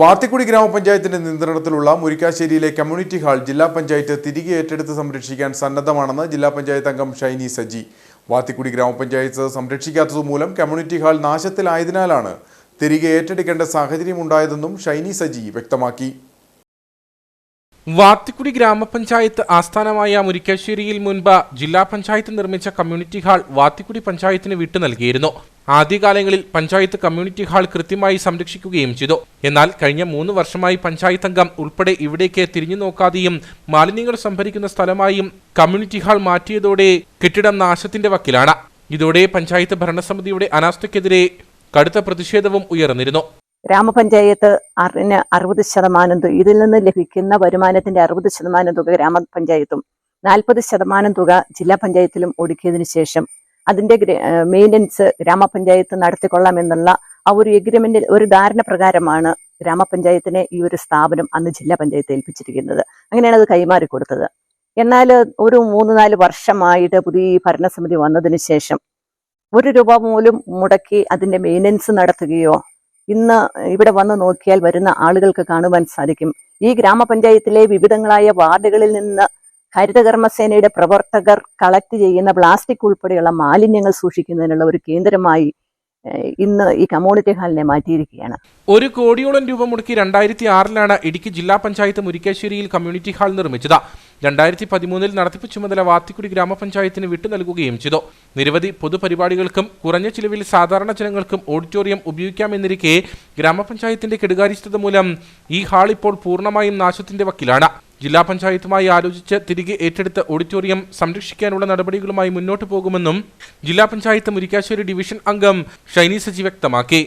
വാത്തിക്കുടി ഗ്രാമപഞ്ചായത്തിന്റെ നിയന്ത്രണത്തിലുള്ള മുരിക്കാശ്ശേരിയിലെ community hall ജില്ലാ പഞ്ചായത്ത് തിരികെ ഏറ്റെടുത്ത് സംരക്ഷിക്കാൻ സന്നദ്ധമാണെന്ന് ജില്ലാ പഞ്ചായത്ത് അംഗം ഷൈനി സജി. വാത്തിക്കുടി ഗ്രാമപഞ്ചായത്ത് സംരക്ഷിക്കാത്തതുമൂലം കമ്മ്യൂണിറ്റി ഹാൾ നാശത്തിലായതിനാലാണ് തിരികെ ഏറ്റെടുക്കേണ്ട സാഹചര്യമുണ്ടായതെന്നും ഷൈനി സജി വ്യക്തമാക്കി. വാത്തിക്കുടി ഗ്രാമപഞ്ചായത്ത് ആസ്ഥാനമായ മുരിക്കാശ്ശേരിയിൽ മുൻപ് ജില്ലാ പഞ്ചായത്ത് നിർമ്മിച്ച കമ്മ്യൂണിറ്റി ഹാൾ വാത്തിക്കുടി പഞ്ചായത്തിന് വിട്ടു നൽകിയിരുന്നു. ആദ്യകാലങ്ങളിൽ പഞ്ചായത്ത് കമ്മ്യൂണിറ്റി ഹാൾ കൃത്യമായി സംരക്ഷിക്കുകയും ചെയ്തു. എന്നാൽ കഴിഞ്ഞ മൂന്ന് വർഷമായി പഞ്ചായത്ത് അംഗം ഉൾപ്പെടെ ഇവിടേക്ക് തിരിഞ്ഞു നോക്കാതെയും മാലിന്യങ്ങൾ സംഭരിക്കുന്ന സ്ഥലമായും കമ്മ്യൂണിറ്റി ഹാൾ മാറ്റിയതോടെ കെട്ടിടം നാശത്തിന്റെ വക്കിലാണ്. ഇതോടെ പഞ്ചായത്ത് ഭരണസമിതിയുടെ അനാസ്ഥയ്ക്കെതിരെ കടുത്ത പ്രതിഷേധവും ഉയർന്നിരുന്നു. ഗ്രാമപഞ്ചായത്ത് അറിന് അറുപത് ശതമാനം ഇതിൽ നിന്ന് ലഭിക്കുന്ന വരുമാനത്തിന്റെ അറുപത് ശതമാനം തുക ഗ്രാമപഞ്ചായത്തും നാൽപ്പത് ശതമാനം തുക ജില്ലാ പഞ്ചായത്തിലും ഒടുക്കിയതിനു ശേഷം അതിന്റെ മെയിന്റനൻസ് ഗ്രാമപഞ്ചായത്ത് നടത്തിക്കൊള്ളാം എന്നുള്ള ആ ഒരു എഗ്രിമെന്റിൽ ഒരു ധാരണ പ്രകാരമാണ് ഗ്രാമപഞ്ചായത്തിനെ ഈ ഒരു സ്ഥാപനം അന്ന് ജില്ലാ പഞ്ചായത്ത് ഏൽപ്പിച്ചിരിക്കുന്നത്. അങ്ങനെയാണ് അത് കൈമാറി കൊടുത്തത് എന്നാൽ ഒരു മൂന്ന് നാല് വർഷമായിട്ട് പുതിയ ഭരണസമിതി വന്നതിന് ശേഷം ഒരു രൂപ പോലും മുടക്കി അതിന്റെ മെയിന്റനൻസ് നടത്തുകയോ ഇന്ന് ഇവിടെ വന്ന് നോക്കിയാൽ വരുന്ന ആളുകൾക്ക് കാണുവാൻ സാധിക്കും. ഈ ഗ്രാമപഞ്ചായത്തിലെ വിവിധങ്ങളായ വാർഡുകളിൽ നിന്ന് ഹരിതകർമ്മസേനയുടെ പ്രവർത്തകർ കളക്ട് ചെയ്യുന്ന പ്ലാസ്റ്റിക് ഉൾപ്പെടെയുള്ള മാലിന്യങ്ങൾ സൂക്ഷിക്കുന്നതിനുള്ള ഒരു കേന്ദ്രമായി ഇന്ന് ഈ കമ്മ്യൂണിറ്റി ഹാളിനെ മാറ്റിയിരിക്കുകയാണ്. ഒരു കോടിയോളം രൂപ മുടക്കി രണ്ടായിരത്തി ആറിലാണ് ഇടുക്കി ജില്ലാ പഞ്ചായത്ത് മുരിക്കാശ്ശേരിയിൽ കമ്മ്യൂണിറ്റി ഹാൾ നിർമ്മിച്ചത്. രണ്ടായിരത്തി പതിമൂന്നിൽ നടത്തിപ്പ് ചുമതല വാത്തിക്കുടി ഗ്രാമപഞ്ചായത്തിന് വിട്ടു നൽകുകയും ചെയ്തു. നിരവധി പൊതുപരിപാടികൾക്കും കുറഞ്ഞ ചിലവിൽ സാധാരണ ജനങ്ങൾക്കും ഓഡിറ്റോറിയം ഉപയോഗിക്കാമെന്നിരിക്കെ ഗ്രാമപഞ്ചായത്തിന്റെ കെടുകാര്യസ്ഥത മൂലം ഈ ഹാൾ ഇപ്പോൾ പൂർണമായും നാശത്തിന്റെ വക്കിലാണ്. ജില്ലാ പഞ്ചായത്തുമായി ആലോചിച്ച് തിരികെ ഏറ്റെടുത്ത ഓഡിറ്റോറിയം സംരക്ഷിക്കാനുള്ള നടപടികളുമായി മുന്നോട്ടു പോകുമെന്നും ജില്ലാ പഞ്ചായത്ത് മുരിക്കാശ്ശേരി ഡിവിഷൻ അംഗം ഷൈനി സജി വ്യക്തമാക്കി.